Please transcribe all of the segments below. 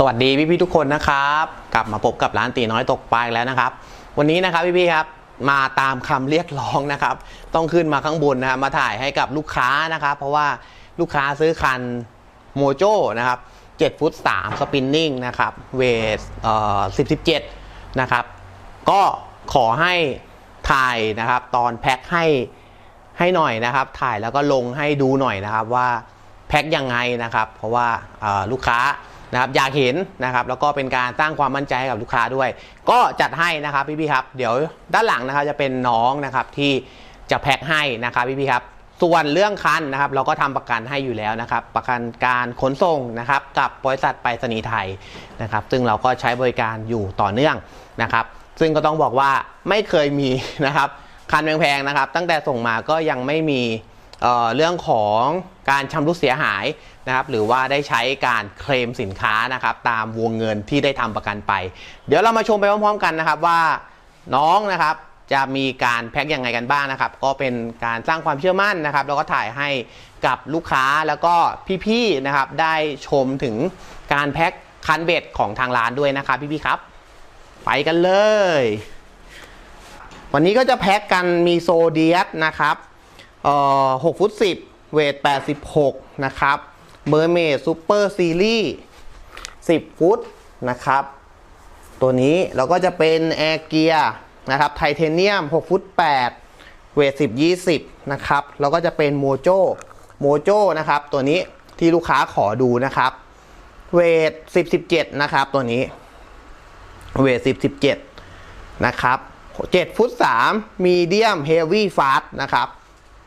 สวัสดีพี่ๆทุกคนนะครับ กลับมาพบกับร้านตีน้อยตกปลาแล้วนะครับ วันนี้นะครับพี่ๆครับมาตามคำเรียกร้องนะครับ ต้องขึ้นมาข้างบนนะครับมาถ่ายให้กับลูกค้านะครับ เพราะว่าลูกค้าซื้อคันโมโจนะครับ7ฟุต3สปินนิ่งนะครับเวทเอ่อ10 17นะครับ ก็ขอให้ถ่ายนะครับ ตอนแพ็คให้ให้หน่อยนะครับ ถ่ายแล้วก็ลงให้ดูหน่อยนะครับว่าแพ็คยังไงนะครับ เพราะว่าเออลูกค้า นะครับอยากเห็นนะครับแล้วก็เป็นการสร้างความมั่นใจให้กับลูกค้าด้วย ก็จัดให้นะครับพี่ๆครับ เดี๋ยวด้านหลังนะครับจะเป็นน้องนะครับที่จะแพ็คให้นะครับพี่ๆครับส่วนเรื่องคันนะครับ เราก็ทำประกันให้อยู่แล้วนะครับ ประกันการขนส่งนะครับ กับบริษัทไปรษณีย์ไทยนะครับ ซึ่งเราก็ใช้บริการอยู่ต่อเนื่องนะครับ ซึ่งก็ต้องบอกว่าไม่เคยมีนะครับคันแพงๆนะครับ ตั้งแต่ส่งมาก็ยังไม่มี เเรื่องของการชำรุดเสียหายนะครับหรือว่าได้ใช้การเคลมสินค้านะครับตามวงเงินที่ได้ทำประกันไป เดี๋ยวเรามาชมไปพร้อมๆกันนะครับว่าน้องนะครับจะมีการแพ็คยังไงกันบ้างนะครับ ก็เป็นการสร้างความเชื่อมั่นนะครับ แล้วก็ถ่ายให้กับลูกค้าแล้วก็พี่ๆนะครับ ได้ชมถึงการแพ็คคันเบ็ดของทางร้านด้วยนะครับพี่ๆครับ ไปกันเลย วันนี้ก็จะแพ็คกันมีโซเดียสนะครับ เอ่6ฟุต10เวท 86 นะครับเมอร์เมดซูเปอร์ซีรีส์10 ฟุตนะครับ ตัวนี้เราก็จะเป็นแอร์เกียนะครับไทเทเนียม 6 ฟุต 8 เวท 10 20 นะครับ แล้วก็จะเป็นโมโจโมโจนะครับ ตัวนี้ที่ลูกค้าขอดูนะครับ เวท 10 17 นะครับ ตัวนี้ เวท 10 17 นะครับ 7 ฟุต 3 มีเดียมเฮฟวี่ฟาสนะครับ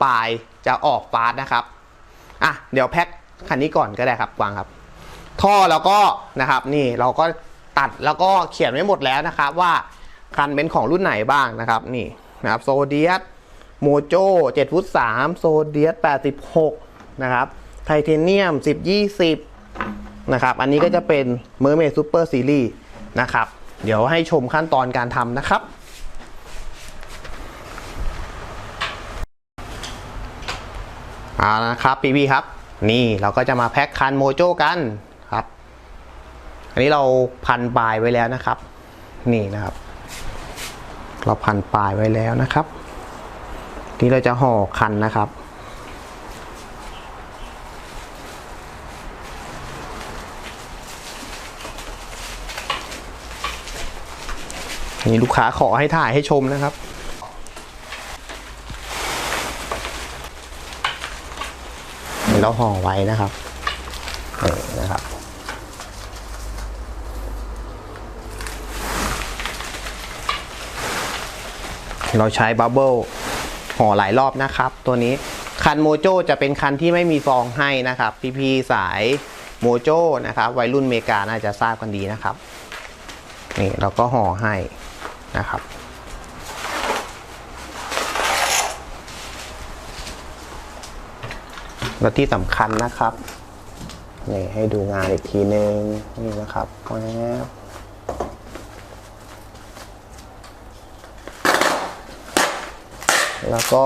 ปลายจะออกฟาสนะครับอะเดี๋ยวแพ็คคันนี้ก่อนก็ได้ครับวางครับ ท่อแล้วก็นะครับนี่เราก็ตัดแล้วก็เขียนไว้หมดแล้วนะครับว่าคันเป็นของรุ่นไหนบ้างนะครับนี่นะครับโซเดียสโมโจ7ฟุต3โซเดียส86 นะครับ ไทเทเนียม 10 20 นะครับ อันนี้ก็จะเป็นเมอร์เมดซูเปอร์ซีรีส์นะครับ เดี๋ยวให้ชมขั้นตอนการทำนะครับ เอาละครับปีบีครับ นี่เราก็จะมาแพ็คคันโมโจกันครับ อันนี้เราพันปลายไว้แล้วนะครับ นี่นะครับ เราพันปลายไว้แล้วนะครับนี่เราจะห่อคันนะครับนี่ลูกค้าขอให้ถ่ายให้ชมนะครับ เราห่อไว้นะครับนี่นะครับเราใช้บับเบิลห่อหลายรอบนะครับ ตัวนี้คันโมโจจะเป็นคันที่ไม่มีฟองให้นะครับ พี่ๆสายโมโจนะครับวัยรุ่นเมกาน่าจะทราบกันดีนะครับ นี่เราก็ห่อให้นะครับ แล้วที่สำคัญนะครับนี่ให้ดูงานอีกทีนึงนี่นะครับแวบแล้วก็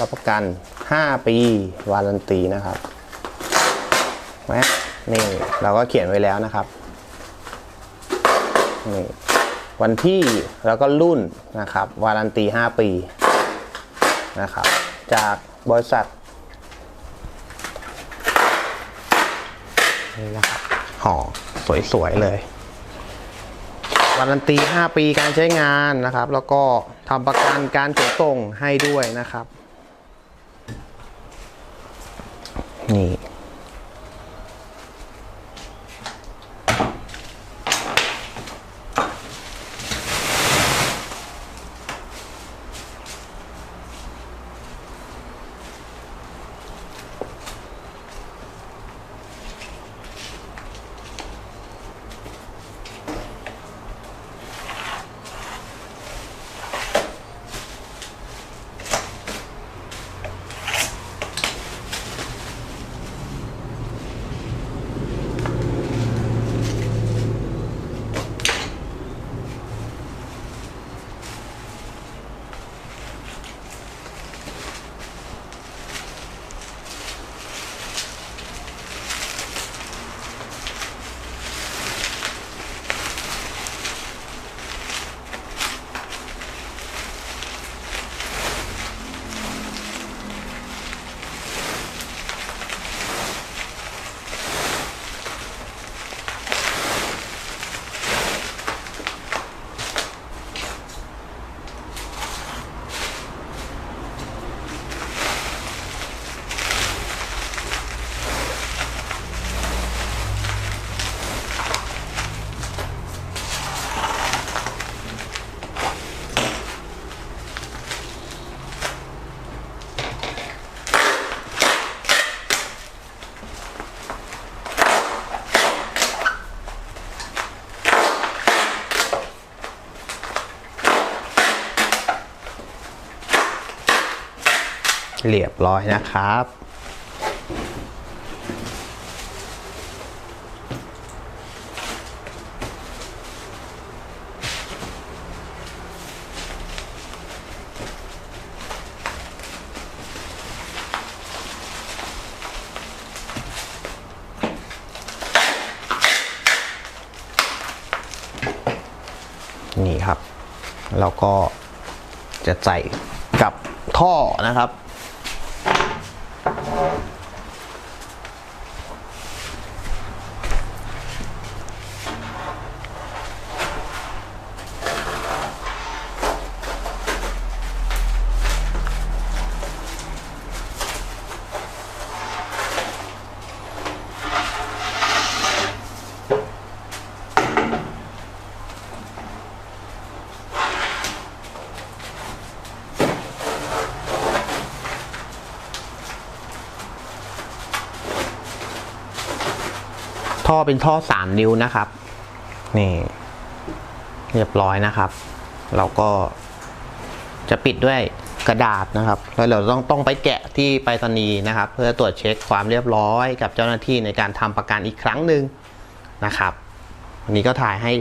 รับประกัน 5 ปีวารันตีนะครับแวบนี่เราก็เขียนไว้แล้วนะครับนี่วันที่แล้วก็รุ่นนะครับ วารันตี 5 ปีนะครับ จากบริษัท นี่นะครับห่อสวยๆเลย วารันตี 5 ปีการใช้งานนะครับ แล้วก็ทำประกันการขนส่งให้ด้วยนะครับ นี่ เรียบร้อยนะครับ นี่ครับ แล้วก็จะใส่กับท่อนะครับ ท่อเป็นท่อสามนิ้วนะครับ นี่ เรียบร้อยนะครับ เราก็จะปิดด้วยกระดาษนะครับ แล้วเราต้องต้องไปแกะที่ไปรษณีย์นะครับ เพื่อตรวจเช็คความเรียบร้อยกับเจ้าหน้าที่ในการทำประกันอีกครั้งหนึ่งนะครับวันนี้ก็ถ่ายให้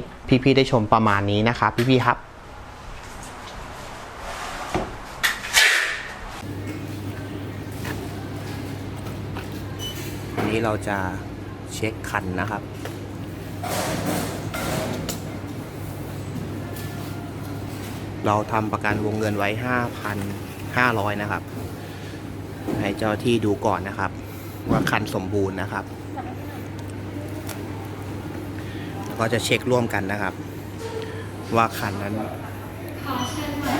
พี่ๆได้ชมประมาณนี้นะครับพี่ๆครับวันนี้เราจะ ช็คคันนะครับ เราทำประกันวงเงินไว้ 5,500 นะครับ ให้เจ้าที่ดูก่อนนะครับ ว่าคันสมบูรณ์นะครับ แล้วก็จะเช็คร่วมกันนะครับ ว่าคันนั้น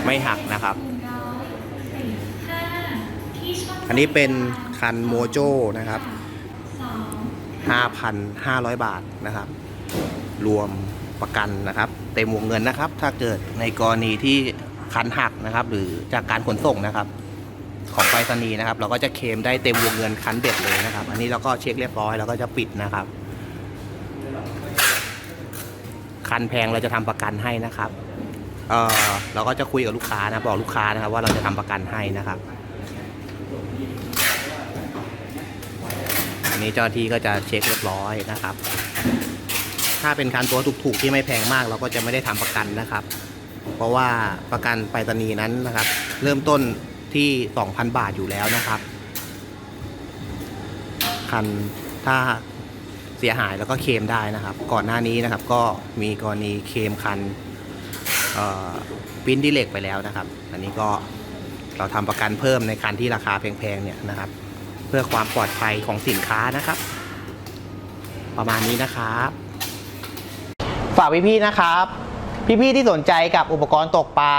ไม่หักนะครับ อันนี้เป็นคันโมโจนะครับ 5,500 บาทนะครับ รวมประกันนะครับ เต็มวงเงินนะครับ ถ้าเกิดในกรณีที่คันหักนะครับ หรือจากการขนส่งนะครับ ของไปรษณีย์นะครับ เราก็จะเคลมได้เต็มวงเงินคันเบ็ดเลยนะครับ อันนี้เราก็เช็คเรียบร้อยแล้วก็จะปิดนะครับ คันแพงเราจะทำประกันให้นะครับเออเราก็จะคุยกับลูกค้านะบอกลูกค้านะครับ ว่าเราจะทำประกันให้นะครับ นี้เจ้าหน้าที่ก็จะเช็คเรียบร้อยนะครับ ถ้าเป็นคันตัวถูกๆที่ไม่แพงมาก เราก็จะไม่ได้ทำประกันนะครับ เพราะว่าประกันไปรษณีย์นั้นนะครับ เริ่มต้นที่ 2,000 บาทอยู่แล้วนะครับ คันถ้าเสียหายแล้วก็เคลมได้นะครับ ก่อนหน้านี้นะครับก็มีกรณีเคลมคันปิ้นดิเล็กไปแล้วนะครับ อันนี้ก็เราทำประกันเพิ่มในคันที่ราคาแพงๆเนี่ยนะครับ พื่อความปลอดภัยของสินค้านะครับ ประมาณนี้นะครับ ฝากพี่ๆนะครับ พี่ๆที่สนใจกับอุปกรณ์ตกปลา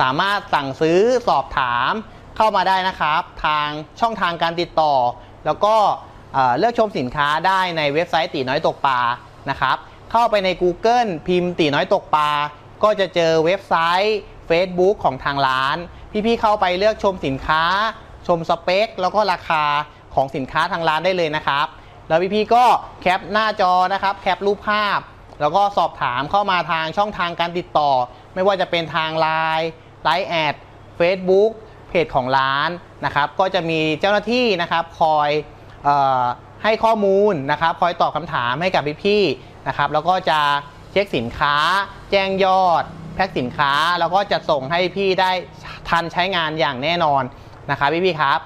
สามารถสั่งซื้อสอบถามเข้ามาได้นะครับ ทางช่องทางการติดต่อ แล้วก็เเลือกชมสินค้าได้ในเว็บไซต์ตีน้อยตกปลานะครับ เข้าไปใน Google พิมพ์ตีน้อยตกปลาก็จะเจอเว็บไซต์ Facebook ของทางร้าน พี่ๆเข้าไปเลือกชมสินค้า ชมสเปค แล้วก็ราคาของสินค้าทางร้านได้เลยนะครับ แล้วพี่ๆก็แคปหน้าจอนะครับแคปรูปภาพ แล้วก็สอบถามเข้ามาทางช่องทางการติดต่อ ไม่ว่าจะเป็นทาง Line ไลน์แอด Facebook เพจของร้านนะครับ ก็จะมีเจ้าหน้าที่นะครับคอยออให้ข้อมูลนะครับ คอยตอบคำถามให้กับพี่ๆนะครับ แล้วก็จะเช็คสินค้า แจ้งยอด แพ็คสินค้า แล้วก็จะส่งให้พี่ได้ทันใช้งานอย่างแน่นอน นะครับพี่ๆครับ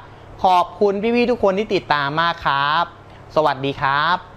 ขอบคุณพี่ๆทุกคนที่ติดตามมากครับ สวัสดีครับ